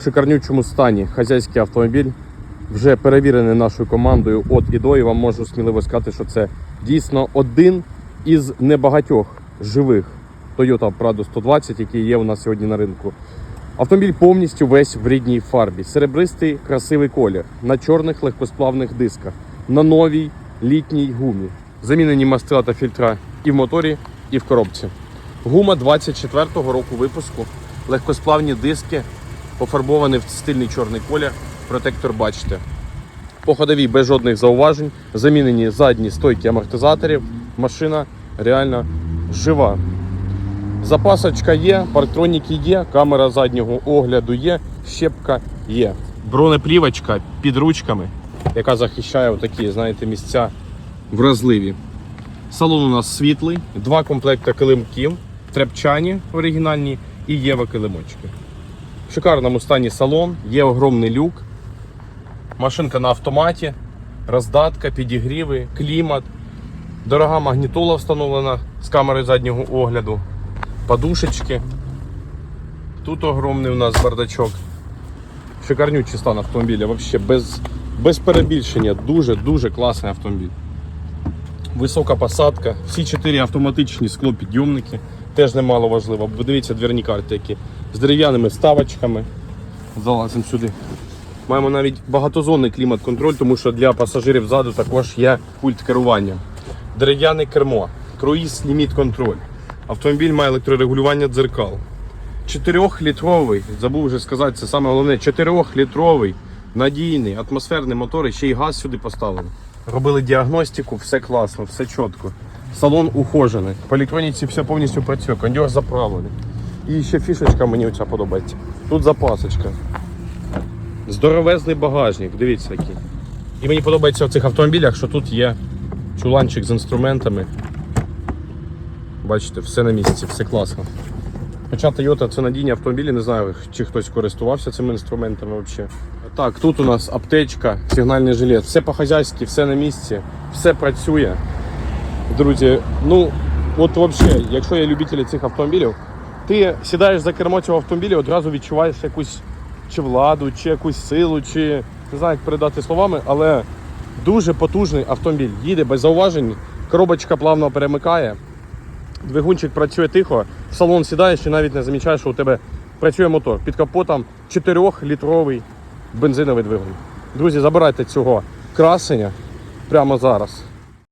В шикарнючому стані хазяйський автомобіль вже перевірений нашою командою от і до, і вам можу сміливо сказати, що це дійсно один із небагатьох живих Toyota Prado 120, які є у нас сьогодні на ринку. Автомобіль повністю весь в рідній фарбі. Серебристий красивий колір на чорних легкосплавних дисках, на новій літній гумі. Замінені мастила та фільтра і в моторі, і в коробці. Гума 24-го року випуску, легкосплавні диски, пофарбовані в стильний чорний колір. Протектор бачите. По ходовій без жодних зауважень. Замінені задні стойки амортизаторів. Машина реально жива. Запасочка є, парктроніки є, камера заднього огляду є, щепка є. Бронеплівочка під ручками, яка захищає такі, знаєте, місця вразливі. Салон у нас світлий, два комплекти килимків, трепчані оригінальні і єва килимочки. В шикарному стані салон, є огромний люк, машинка на автоматі, роздатка, підігріви, клімат, дорога магнітола встановлена з камери заднього огляду, подушечки. Тут огромний у нас бардачок. Шикарнючий стан автомобіля, взагалі без, без перебільшення. Дуже-дуже класний автомобіль. Висока посадка, всі чотири автоматичні склопідйомники, теж немало важливо. Подивіться двірні карти, які з дерев'яними вставочками. Залазимо сюди. Маємо навіть багатозонний клімат-контроль, тому що для пасажирів ззаду також є пульт керування. Дерев'яне кермо, круїз ліміт контроль. Автомобіль має електрорегулювання дзеркал. 4-літровий, забув вже сказати, це саме головне, 4-літровий, надійний, атмосферний мотор і ще й газ сюди поставлений. Робили діагностику, все класно, все чітко. Салон ухожений. По електроніці все повністю працює, кондьор заправлений. І ще фішечка мені оця подобається. Тут запасочка. Здоровезний багажник, дивіться який. І мені подобається в цих автомобілях, що тут є чуланчик з інструментами. Бачите, все на місці, все класно. Хоча Toyota це надійні автомобілі, не знаю, чи хтось користувався цими інструментами взагалі. Так, тут у нас аптечка, сигнальний жилет, все по-хазяйськи, все на місці, все працює. Друзі, ну от взагалі, якщо є любителі цих автомобілів, ти сідаєш за кермо цього автомобіля, одразу відчуваєш якусь чи владу, чи якусь силу, чи не знаю, як передати словами, але дуже потужний автомобіль. Їде без зауважень, коробочка плавно перемикає. Двигунчик працює тихо, в салон сідаєш і навіть не замічаєш, що у тебе працює мотор. Під капотом 4-літровий бензиновий двигун. Друзі, забирайте цього красення прямо зараз.